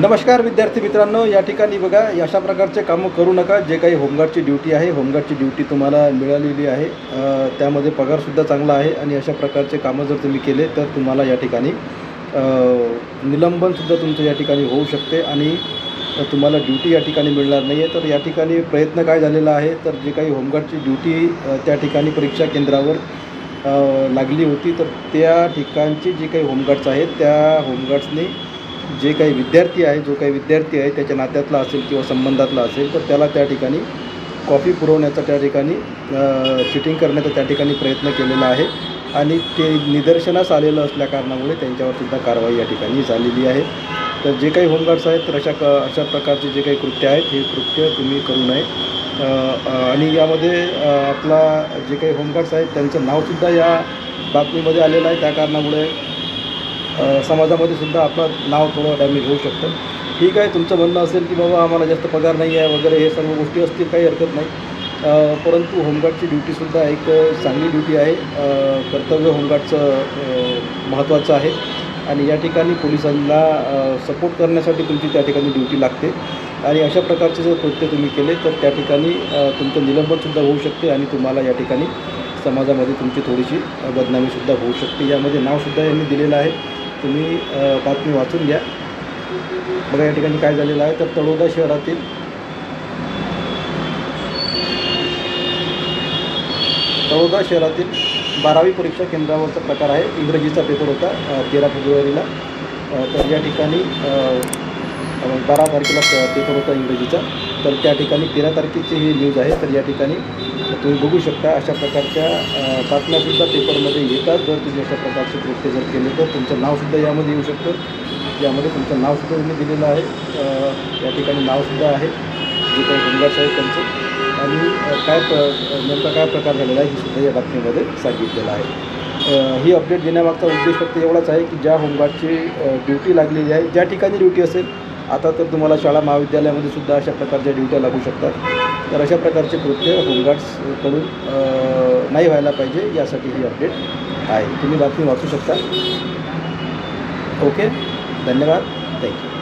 नमस्कार विद्यार्थी मित्रांनो या ठिकाणी बघा अशा प्रकारचे कामं करू नका. जे काही होमगार्डची ड्युटी आहे होमगार्डची ड्युटी तुम्हाला मिळालेली आहे. त्यामध्ये पगारसुद्धा चांगला आहे आणि अशा प्रकारचे कामं जर तुम्ही केले तर तुम्हाला या ठिकाणी निलंबनसुद्धा तुमचं या ठिकाणी होऊ शकते आणि तुम्हाला ड्युटी या ठिकाणी मिळणार नाही आहे तर या ठिकाणी प्रयत्न काय झालेला आहे तर जे काही होमगार्डची ड्युटी त्या ठिकाणी परीक्षा केंद्रावर लागली होती तर त्या ठिकाणची जी काही होमगार्ड्स आहेत त्या होमगार्ड्सनी जे काही विद्यार्थी आहे जो काही विद्यार्थी आहे त्याच्या नात्यातला असेल किंवा संबंधातला असेल तर त्याला त्या ठिकाणी कॉफी पुरवण्याचा त्या ठिकाणी चिटिंग करण्याचा त्या ठिकाणी प्रयत्न केलेला आहे. आणि ते निदर्शनास आलेलं असल्या कारणामुळे त्यांच्यावरसुद्धा कारवाई या ठिकाणी झालेली आहे. तर जे काही होमगार्ड्स आहेत तर अशा क अशा प्रकारचे जे काही कृत्य आहेत हे कृत्य तुम्ही करू नये. आणि यामध्ये आपला जे काही होमगार्ड्स आहेत त्यांचं नावसुद्धा या बातमीमध्ये आलेलं आहे. त्या कारणामुळे समाजामध्ये सुद्धा आपलं नाव थोडं डॅमेज होऊ शकतं. ठीक आहे तुमचं म्हणणं असेल की बाबा आम्हाला जास्त पगार नाही आहे वगैरे हे सर्व गोष्टी असतील काही हरकत नाही. परंतु होमगार्डची ड्युटीसुद्धा एक चांगली ड्युटी आहे. कर्तव्य होमगार्डचं महत्त्वाचं आहे. आणि या ठिकाणी पोलिसांना सपोर्ट करण्यासाठी तुमची त्या ठिकाणी ड्युटी लागते. आणि अशा प्रकारचे जर कृत्य तुम्ही केले तर त्या ठिकाणी तुमचं निलंबनसुद्धा होऊ शकते आणि तुम्हाला या ठिकाणी समाजामध्ये तुमची थोडीशी बदनामीसुद्धा होऊ शकते. यामध्ये नावसुद्धा यांनी दिलेलं आहे. तुम्ही बातमी वाचून घ्या. बघा या ठिकाणी काय झालेलं आहे. तर तळोदा शहरातील तळोदा शहरातील बारावी परीक्षा केंद्रावरचा प्रकार आहे. इंग्रजीचा पेपर होता तेरा फेब्रुवारीला. तर या ठिकाणी बारा तारखेला पेपर होता इंग्रजीचा. तर त्या ठिकाणी तेरा तारखेची ही न्यूज आहे. तर या ठिकाणी तुम्ही बघू शकता अशा प्रकारच्या बातम्यासुद्धा पेपरमध्ये येतात. जर तुम्ही अशा प्रकारचे कृत्य जर केले तर तुमचं नावसुद्धा यामध्ये येऊ शकतं. यामध्ये तुमचं नावसुद्धा तुम्ही दिलेलं आहे. या ठिकाणी नावसुद्धा आहे. जे काही होमगार्ड्स आहेत त्यांचं. आणि काय प्र नेमका काय प्रकार झालेला आहे हे सुद्धा या बातमीमध्ये सांगितलेलं आहे. ही अपडेट देण्यामागचा उद्देश फक्त एवढाच आहे की ज्या होमगार्डची ड्युटी लागलेली आहे ज्या ठिकाणी ड्युटी असेल आता तर तुम्हाला शाळा महाविद्यालयामध्ये सुद्धा अशा प्रकारच्या ड्युट्या लागू शकतात. तर अशा प्रकारचे कृत्य होमगार्ड्सकडून नाही व्हायला पाहिजे यासाठी ही अपडेट आहे. तुम्ही बातमी वाचू शकता. ओके? धन्यवाद. थँक्यू